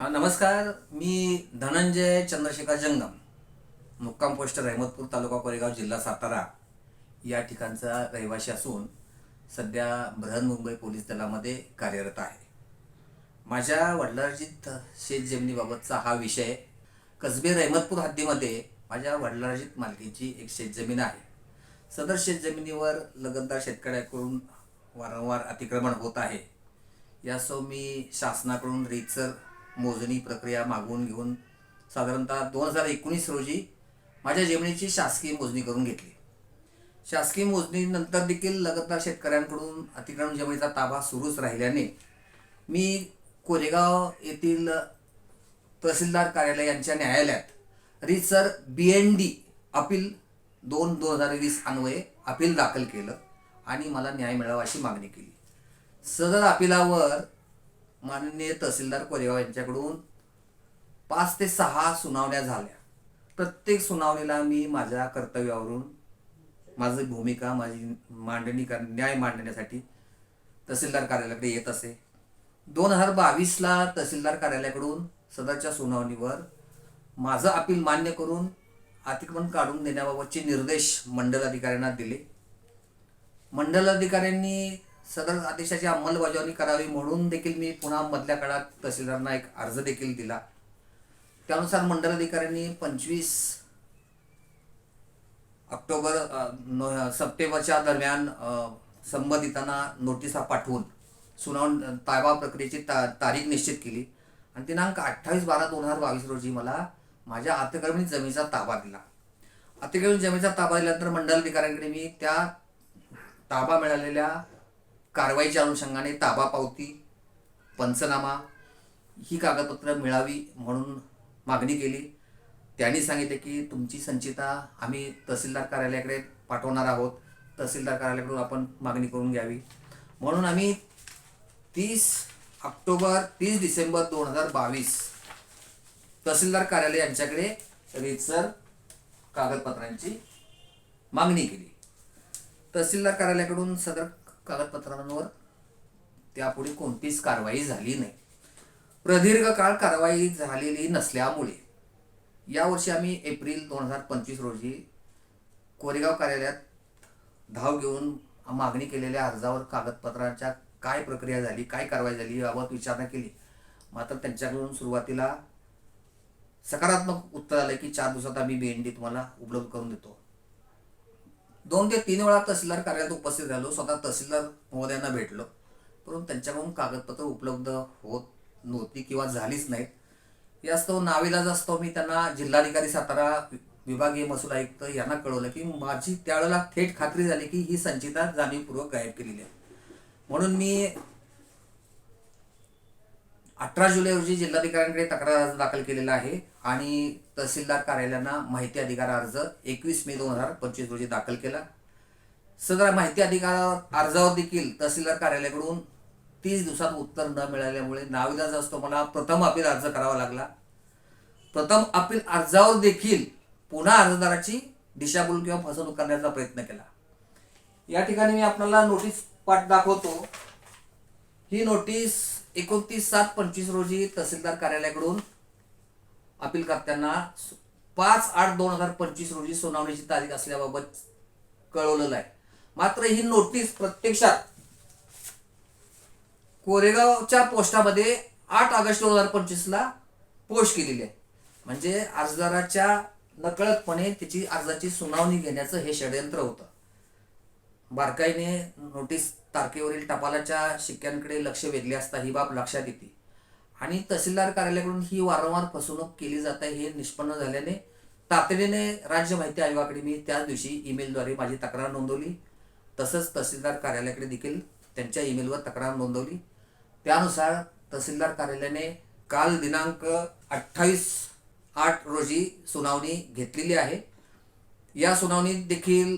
नमस्कार. मी धनंजय चंद्रशेखर जंगम मुक्काम पोस्ट रहमतपूर तालुका कोरेगाव जिल्हा सातारा या ठिकाणचा रहिवासी असून सध्या बृहन्मुंबई पोलीस दलामध्ये कार्यरत आहे. माझ्या वडिलार्जित शेतजमिनीबाबतचा हा विषय कसबे रहमतपूर हद्दीमध्ये माझ्या वडिलार्जित मालकीची एक शेतजमीन आहे. सदर शेतजमिनीवर लगतदार शेतकऱ्याकडून वारंवार अतिक्रमण होत आहे. यासो मी शासनाकडून रीतसर मोजणी प्रक्रिया मागवून घेऊन साधारणतः दोन हजार एकोणीस रोजी माझ्या जमिनीची शासकीय मोजणी करून घेतली. शासकीय मोजणीनंतर देखील लगतदार शेतकऱ्यांकडून अतिक्रमण जमिनीचा ताबा सुरूच राहिल्याने मी कोरेगाव येथील तहसीलदार कार्यालय यांच्या न्यायालयात रीतसर बी एन डी अपील दोन दोन हजार वीस अन्वये अपील दाखल केलं आणि मला न्याय मिळावा अशी मागणी केली. सदर अपिलावर माननीय तहसीलदार कोरेगाव यांच्याकडून पाच ते सहा सुनावण्या झाल्या. प्रत्येक सुनावणीला मी माझ्या कर्तव्यावरून माझी भूमिका माझी मांडणी कर न्याय मांडण्यासाठी तहसीलदार कार्यालयाकडे येत असे. दोन हजार बावीसला तहसीलदार कार्यालयाकडून सदरच्या सुनावणीवर माझं अपील मान्य करून अतिक्रमण काढून देण्याबाबतचे निर्देश मंडल अधिकाऱ्यांना दिले. मंडल अधिकाऱ्यांनी सदर आदेशाची अंमलबजावणी करावी म्हणून देखील मी पुन्हा मधल्या काळात तहसीलदारांना एक अर्ज देखील दिला. त्यानुसार मंडल अधिकाऱ्यांनी पंचवीस ऑक्टोबर नो- सप्टेंबरच्या दरम्यान संबंधितांना नोटिसा पाठवून सुनावण ताबा प्रक्रियेची ता तारीख निश्चित केली. आणि दिनांक अठ्ठावीस बारा दोन हजार बावीस रोजी मला माझ्या अतिक्रमणित जमिनीचा ताबा दिला. अतिक्रमण जमिनीचा ताबा दिल्यानंतर मंडल अधिकाऱ्यांकडे मी त्या ताबा मिळालेल्या कारवाईच्या अनुषंगाने ताबा पावती पंचनामा ही कागदपत्र मिळावी म्हणून मागणी केली. त्यांनी सांगितले की तुमची संचिता आम्ही तहसीलदार कार्यालयाकडे पाठवणार आहोत. तहसीलदार कार्यालयाकडून आपण मागणी करून घ्यावी. म्हणून आम्ही तीस ऑक्टोबर तीस डिसेंबर दोन हजार बावीस तहसीलदार कार्यालय यांच्याकडे रीतसर कागदपत्रांची मागणी केली. तहसीलदार कार्यालयाकडून सदर कागदपत्रांवर त्यापुढे कोणतीच कारवाई झाली नाही. प्रदीर्घ काळ कारवाई झालेली नसल्यामुळे यावर्षी आम्ही एप्रिल दोन हजार पंचवीस रोजी कोरेगाव कार्यालयात धाव घेऊन मागणी केलेल्या अर्जावर कागदपत्रांच्या काय प्रक्रिया झाली काय कारवाई झाली याबाबत विचारणा केली. मात्र त्यांच्याकडून सुरुवातीला सकारात्मक उत्तर आलं की चार दिवसात आम्ही बीएनडी तुम्हाला उपलब्ध करून देतो. दोन ते तीन वेळा तहसीलदार कार्यालयात उपस्थित राहिलो स्वतः तहसीलदार महोदयांना भेटलो. परंतु त्यांच्याकडून कागदपत्र उपलब्ध होत नव्हती किंवा झालीच नाहीत. यास्तव नाविलाज असतो. मी त्यांना जिल्हाधिकारी सातारा विभागीय महसूल आयुक्त यांना कळवलं की माझी त्यावेळेला थेट खात्री झाली की ही संचिता जाणीवपूर्वक गायब केलेली आहे. म्हणून मी अठरा जुलै रोजी जिल्हाधिकाऱ्यांकडे तक्रार अर्ज दाखल केलेला आहे आणि तहसीलदार कार्यालयांना माहिती अधिकार अर्ज एकवीस मे दोन हजार पंचवीस रोजी दाखल केला. सदर माहिती अधिकार अर्जावर देखील तहसीलदार कार्यालयाकडून तीस दिवसात उत्तर न मिळाल्यामुळे नाविलाज असतो मला प्रथम अपील अर्ज करावा लागला. प्रथम अपील अर्जावर देखील पुन्हा अर्जदाराची दिशाभूल किंवा फसवणूक करण्याचा प्रयत्न केला. या ठिकाणी मी आपल्याला नोटीस पाठ दाखवतो. ही नोटीस एकोणतीस सात पंचवीस रोजी तहसीलदार कार्यालयाकडून अपीलकर्त्यांना पाच आठ दोन हजार पंचवीस रोजी सुनावणीची तारीख असल्याबाबत कळवलेलं आहे. मात्र ही नोटीस प्रत्यक्षात कोरेगावच्या पोस्टामध्ये आठ ऑगस्ट दोन हजार पंचवीसला पोस्ट केलेली आहे. म्हणजे अर्जदाराच्या नकळतपणे त्याची अर्जाची सुनावणी घेण्याचं हे षडयंत्र होतं. बारकाईने नोटीस तारखेवरील टपालाच्या शिक्क्यांकडे लक्ष वेधले असता ही बाब लक्षात येते. आणि तहसीलदार कार्यालयाकडून ही वारंवार फसवणूक केली जात आहे हे निष्पन्न झाल्याने तातडीने राज्य माहिती आयोगाकडे मी त्याच दिवशी ईमेलद्वारे माझी तक्रार नोंदवली. तसंच तहसीलदार कार्यालयाकडे देखील त्यांच्या ईमेलवर तक्रार नोंदवली. त्यानुसार तहसीलदार कार्यालयाने काल दिनांक अठ्ठावीस आठ रोजी सुनावणी घेतलेली आहे. या सुनावणीत देखील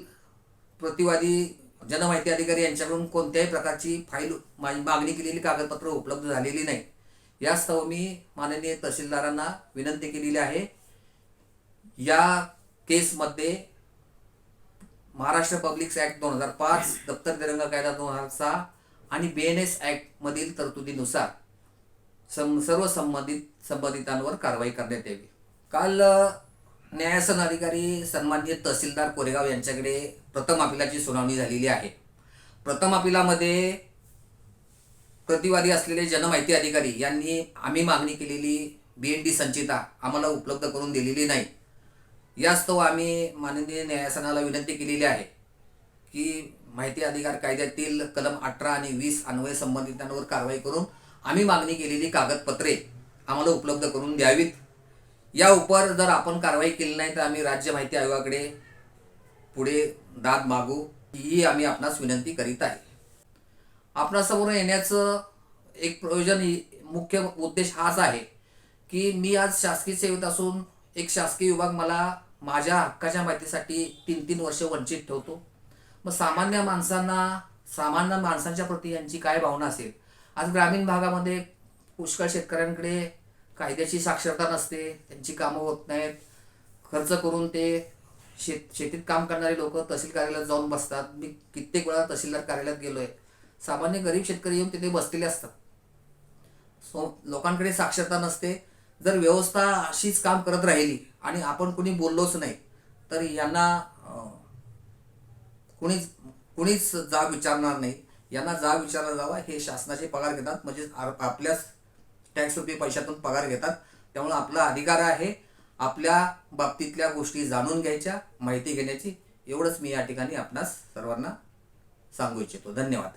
प्रतिवादी जनमाहिती अधिकारी यांच्याकडून कोणत्याही प्रकारची फाईल माझी मागणी केलेली कागदपत्र उपलब्ध झालेली नाही. यास्तव मी माननीय तहसीलदारांना विनंती केलेली आहे. या केसमध्ये महाराष्ट्र पब्लिक ऍक्ट दोन हजार पाच दप्तर तिरंगा कायदा दोन हजार सहा आणि बी एन एस ऍक्ट मधील तरतुदीनुसार सं सर्व संबंधित संबंधितांवर कारवाई करण्यात यावी. काल न्यायासन अधिकारी सन्माननीय तहसीलदार कोरेगाव यांच्याकडे प्रथम अपिलाची सुनावणी झालेली आहे. प्रथम अपिलामध्ये प्रतिवादी असलेले जनमाहिती अधिकारी यांनी आम्ही मागणी केलेली बी एन डी संचिता आम्हाला उपलब्ध करून दिलेली नाही. यास्तव आम्ही माननीय न्यायासनाला विनंती केलेली आहे की माहिती अधिकार कायद्यातील कलम अठरा आणि वीस अन्वय संबंधितांवर कारवाई करून आम्ही मागणी केलेली कागदपत्रे आम्हाला उपलब्ध करून द्यावीत. या उपर जर आपण कारवाई केली नाही तर आम्ही राज्य माहिती आयोगाकडे पुढे दाद मागू ही आम्ही आपणास विनंती करीत आहे. आपणासमोर येण्याचं एक प्रयोजन मुख्य उद्देश हाच आहे की मी आज शासकीय सेवेत असून एक शासकीय विभाग मला माझ्या हक्काच्या माहितीसाठी तीन तीन वर्ष वंचित ठेवतो. मग सामान्य माणसांना सामान्य माणसांच्या प्रती यांची काय भावना असेल? आज ग्रामीण भागामध्ये पुष्कळ शेतकऱ्यांकडे कायद्याची साक्षरता नसते त्यांची कामं होत नाहीत. खर्च करून ते शेत शेतीत काम करणारे लोक तहसील कार्यालयात जाऊन बसतात. मी कित्येक वेळा तहसीलदार कार्यालयात गेलो आहे सामान्य गरीब शेतकरी येऊन तिथे बसलेले असतात. सो लोकांकडे साक्षरता नसते. जर व्यवस्था अशीच काम करत राहिली आणि आपण कुणी बोललोच नाही तर यांना कुणीच कुणीच जाब विचारणार नाही. यांना जाब विचारला जावा हे शासनाचे पगार घेतात. म्हणजे आपल्याच टॅक्स रुपये पैशातून पगार घेतात. त्यामुळे आपला अधिकार आहे. आपल्या बाबतीतल्या गोष्टी जाणून घ्यायच्या माहिती घेण्याची. एवढंच मी या ठिकाणी आपणास सर्वांना सांगू इच्छितो. धन्यवाद.